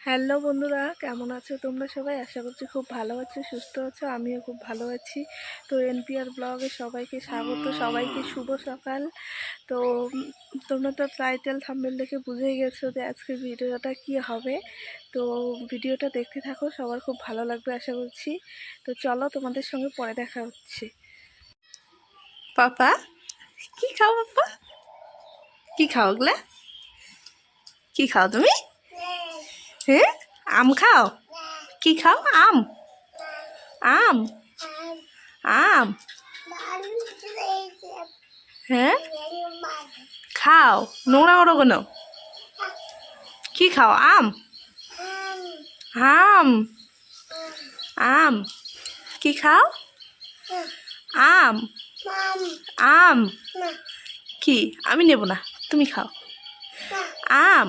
Hello বন্ধুরা, কেমন আছো তোমরা সবাই? আশা করছি খুব ভালো আছো, সুস্থ আছো, আমিও খুব ভালো আছি। তো এনপিআর ব্লগে সবাইকে স্বাগত, সবাইকে শুভ সকাল। তো তোমরা তো টাইটেল থাম্বেল দেখে বুঝেই গেছো যে আজকের ভিডিওটা কি হবে। তো ভিডিওটা দেখতে থাকো, সবার খুব ভালো লাগবে আশা করছি। তো চলো তোমাদের সঙ্গে পরে দেখা হচ্ছে। পাপা, কি খাও পাপা? কি খাও ওগুলা? কি খাও তুমি? আম খাও? কি খাও? আম। আম। আম। হ্যাঁ? খাও। নোংরা ওরো কোনো? কি খাও? আম? আম। আম। কি খাও? আম। আম। কি? আমি নেব না। তুমি খাও। আম।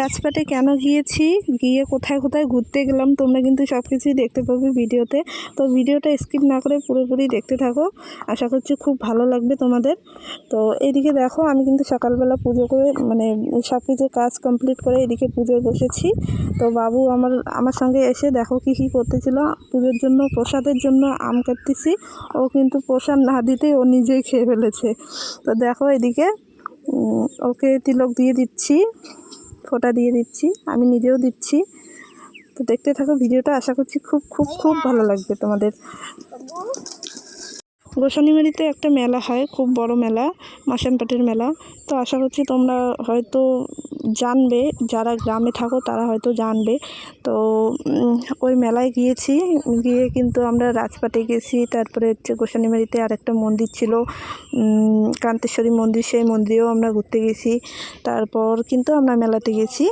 রাজপাটে কেন গিয়েছি? গিয়ে কোথায় কোথায় ঘুরতে গেলাম তোমরা কিন্তু সব কিছুই দেখতে পাবে ভিডিওতে। তো ভিডিওটা স্কিপ না করে পুরোপুরি দেখতে থাকো। আশা করছি খুব ভালো লাগবে তোমাদের। তো এদিকে দেখো, আমি কিন্তু সকালবেলা পুজো করে মানে সব কিছু কাজ কমপ্লিট করে এদিকে পুজোয় বসেছি। তো বাবু আমার আমার সঙ্গে এসে দেখো কী কী করতেছিল। পুজোর জন্য, প্রসাদের জন্য আম কাটতেছি। ও কিন্তু প্রসাদ না দিতেই ও নিজেই খেয়ে ফেলেছে। তো দেখো এদিকে ওকে তিলক দিয়ে দিচ্ছি। ফোঁটা দিয়ে দিচ্ছি, আমি নিজেও দিচ্ছি। তো দেখতে থাকো, ভিডিওটা আশা করছি খুব খুব খুব ভালো লাগবে তোমাদের। গোসানিমারিতে একটা মেলা হয় খুব বড় মেলা মাসানপাটের মেলা। তো আশা করছি তোমরা হয়তো জানবে যারা গ্রামে থাকো তারা হয়তো জানবে। তো ওই মেলায় গিয়েছি গিয়ে কিন্তু আমরা রাজপাটে গেছি তারপরে হচ্ছে গোসানিমারিতে আর একটা মন্দির ছিল কান্তেশ্বরী মন্দির সেই মন্দিরেও আমরা ঘুরতে গেছি। তারপর কিন্তু আমরা মেলাতে গেছি।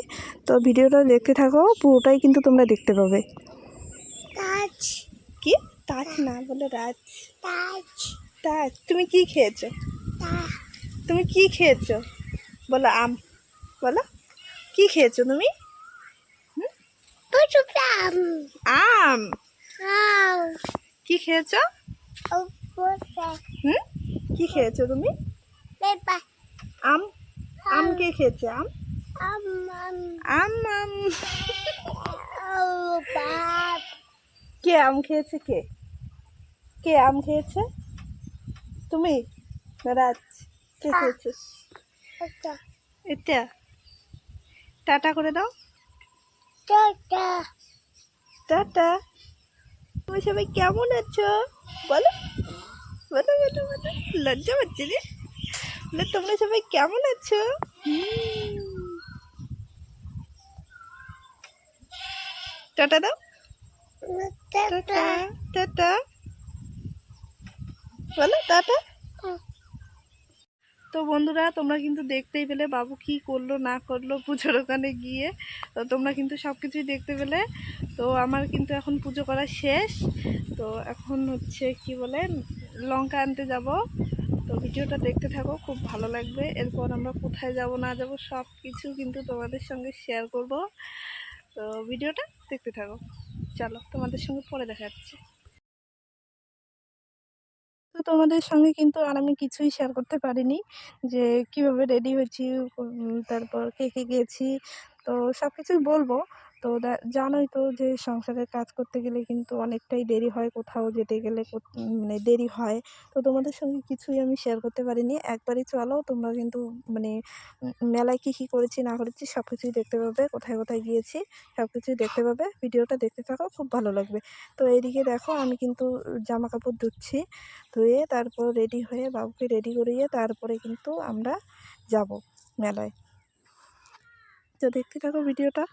তো ভিডিওটা দেখতে থাকো পুরোটাই কিন্তু তোমরা দেখতে পাবে। কি? তাজ না বলে রাজ। তাজ। তাজ তুমি কি খেয়েছো? তুমি কি খেয়েছো? বলো আম বলো। কি খেয়েছো তুমি? আম। আও কি খেয়েছো? হুম? কি খেয়েছো তুমি? আম? আম কে খেয়েছে? আম? আম আম। আম আম। কে আম খেয়েছে? কে? কে আম খেয়েছে? তুমি? না রাজ কে খেয়েছে? এটা। টাটা করে দাও। টাটা। টাটা। তুমি সবাই কেমন আছো? বলো। বলো বলো বলো। লজ্জা পাচ্ছে রে। বলে তোমরা সবাই কেমন আছো? টাটা দাও। Tata tata. বলো টাটা তো বন্ধুরা তোমরা কিন্তু দেখতেই পেলে বাবু কি করল না করল পুজোর ওখানে গিয়ে। তো তোমরা কিন্তু সব কিছুই দেখতে পেলে। তো আমার কিন্তু এখন পুজো করা শেষ। তো এখন হচ্ছে কি বলে লঙ্কা আনতে যাব। তো ভিডিওটা দেখতে থাকো খুব ভালো লাগবে। এরপর আমরা কোথায় যাব না যাব সব কিছু কিন্তু তোমাদের সঙ্গে শেয়ার করব। তো ভিডিওটা দেখতে থাকো। চলো তোমাদের সঙ্গে পরে দেখা যাচ্ছে তোমাদের সঙ্গে কিন্তু আর আমি কিছুই শেয়ার করতে পারিনি যে কীভাবে রেডি হয়েছি তারপর কে কে গেছি, তো সব কিছুই বলব। তো জানোই তো যে সংসারের কাজ করতে গেলে কিন্তু অনেকটাই দেরি হয়, কোথাও যেতে গেলে মানে দেরি হয়। তো তোমাদের সঙ্গে কিছুই আমি শেয়ার করতে পারিনি। একবারই চলো, তোমরা কিন্তু মানে মেলায় কী কী করেছি, না করেছি সব কিছুই দেখতে পাবে, কোথায় কোথায় গিয়েছি সব কিছুই দেখতে পাবে, ভিডিওটা দেখতে থাকো, খুব ভালো লাগবে। তো এইদিকে দেখো, আমি কিন্তু জামা কাপড় ধুচ্ছি, ধুয়ে তারপর রেডি হয়ে বাবুকে রেডি করিয়ে তারপরে কিন্তু আমরা যাব মেলায়। তো দেখতে থাকো ভিডিওটা।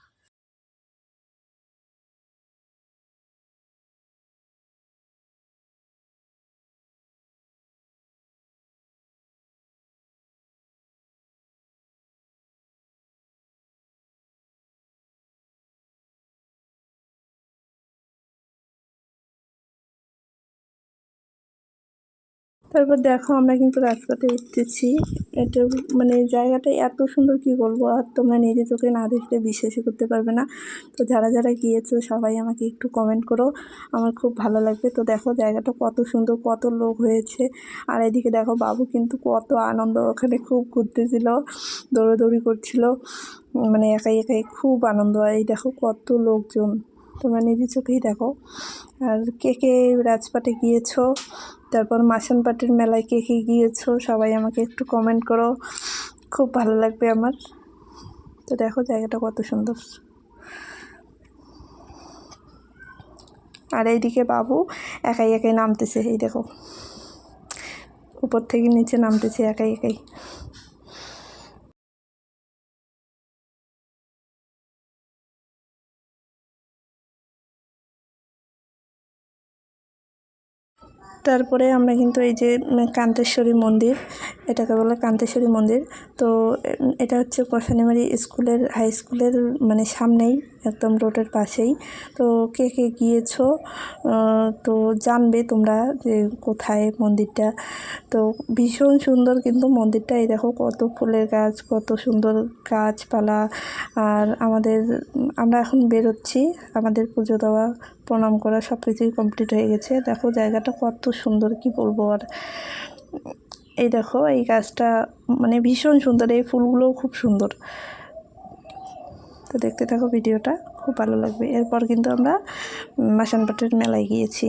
তারপর দেখো আমরা কিন্তু রাজপথে উঠতেছি। এটা মানে জায়গাটা এত সুন্দর কি বলব? আর তোমরা নিজে চোখে না দেখলে বিশ্বাসই করতে পারবে না। তো যারা যারা গিয়েছো, সবাই আমাকে একটু কমেন্ট করো। আমার খুব ভালো লাগবে। তো দেখো জায়গাটা কত সুন্দর, কত লোক হয়েছে। আর এদিকে দেখো বাবু কিন্তু কত আনন্দ। ওখানে খুব ঘুরতেছিল, দৌড়াদৌড়ি করছিল। মানে একাই একাই খুব আনন্দ হয়। এই দেখো কত লোকজন। তোমরা নিজে চোখেই দেখো। আর কে কে রাজপাটে গিয়েছো? তারপর মাসানপাটির মেলায় কে কে গিয়েছো? সবাই আমাকে একটু কমেন্ট করো। খুব ভালো লাগবে আমার। তো দেখো জায়গাটা কত সুন্দর। আর এইদিকে বাবু একাই একাই নামতেছে, এই দেখো। উপর থেকে নিচে নামতেছে একাই একাই। তারপরে আমরা কিন্তু এই যে কান্তেশ্বরী মন্দির, এটাকে বলে কান্তেশ্বরী মন্দির। তো এটা হচ্ছে কষানিমারি স্কুলের, হাই স্কুলের মানে সামনেই, একদম রোডের পাশেই। তো, কে কে গিয়েছো? তো, জানবে তোমরা যে কোথায় মন্দিরটা। তো, ভীষণ সুন্দর কিন্তু মন্দিরটা। এই দেখো, কত ফুলের গাছ, কত সুন্দর গাছপালা। আর আমাদের আমরা এখন বেরোচ্ছি। আমাদের পুজো দেওয়া প্রণাম করা সব কিছুই কমপ্লিট হয়ে গেছে। দেখো জায়গাটা কত সুন্দর, কি বলব? আর এই দেখো, এই গাছটা মানে ভীষণ সুন্দর, এই ফুলগুলোও খুব সুন্দর। তো দেখতে থাকো ভিডিওটা, খুব ভালো লাগবে। এরপর কিন্তু আমরা মাসানপাটের মেলায় গিয়েছি।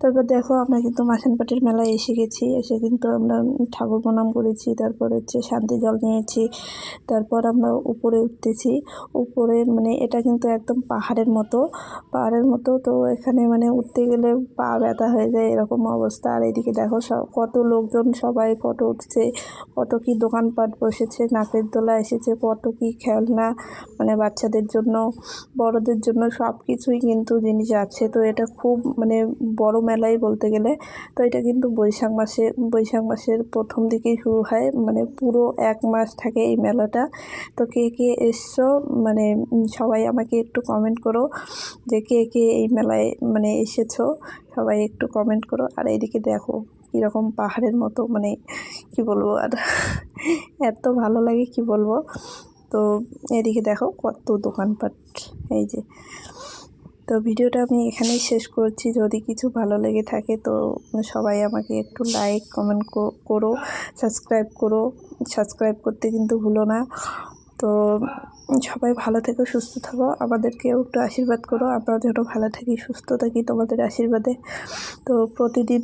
তারপর দেখো আমরা কিন্তু মাসানপাটির মেলায় এসে গেছি, এসে কিন্তু আমরা ঠাকুর প্রণাম করেছি, তারপর হচ্ছে শান্তি জল নিয়েছি, তারপর আমরা উপরে উঠতেছি, উপরে মানে এটা কিন্তু একদম পাহাড়ের মতো পাহাড়ের মতো তো এখানে মানে উঠতে গেলে পা ব্যথা হয়ে যায় এরকম অবস্থা। আর এদিকে দেখো সব কত লোকজন সবাই কত উঠছে, কত কি দোকানপাট বসেছে, নাকের দোলা এসেছে, কত কি খেলনা মানে বাচ্চাদের জন্য, বড়দের জন্য সব কিছুই কিন্তু জিনিস আছে। তো এটা খুব মানে বড় মেলাই বলতে গেলে। তো এটা কিন্তু বৈশাখ মাসে, বৈশাখ মাসের প্রথম দিকেই শুরু হয়। মানে পুরো এক মাস থাকে এই মেলাটা। তো কে কে এসছো? মানে সবাই আমাকে একটু কমেন্ট করো যে কে কে এই মেলায় মানে এসেছ। সবাই একটু কমেন্ট করো। আর এইদিকে দেখো কীরকম পাহাড়ের মতো মানে কি বলব আর? এত ভালো লাগে কি বলব? তো এদিকে দেখো কত দোকানপাট, এই যে। তো ভিডিওটা আমি এখানেই শেষ করছি। যদি কিছু ভালো লেগে থাকে তো সবাই আমাকে একটু লাইক কমেন্ট করো সাবস্ক্রাইব করো। সাবস্ক্রাইব করতে কিন্তু ভুলো না। তো সবাই ভালো থেকো, সুস্থ থাকো। আমাদেরকেও একটু আশীর্বাদ করো। আমরা যেন ভালো থাকি, সুস্থ থাকি তোমাদের আশীর্বাদে। তো প্রতিদিন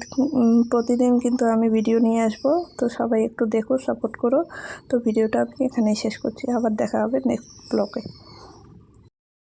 প্রতিদিন কিন্তু আমি ভিডিও নিয়ে আসব। তো সবাই একটু দেখো সাপোর্ট করো। তো ভিডিওটা আমি এখানেই শেষ করছি। আবার দেখা হবে নেক্সট ব্লগে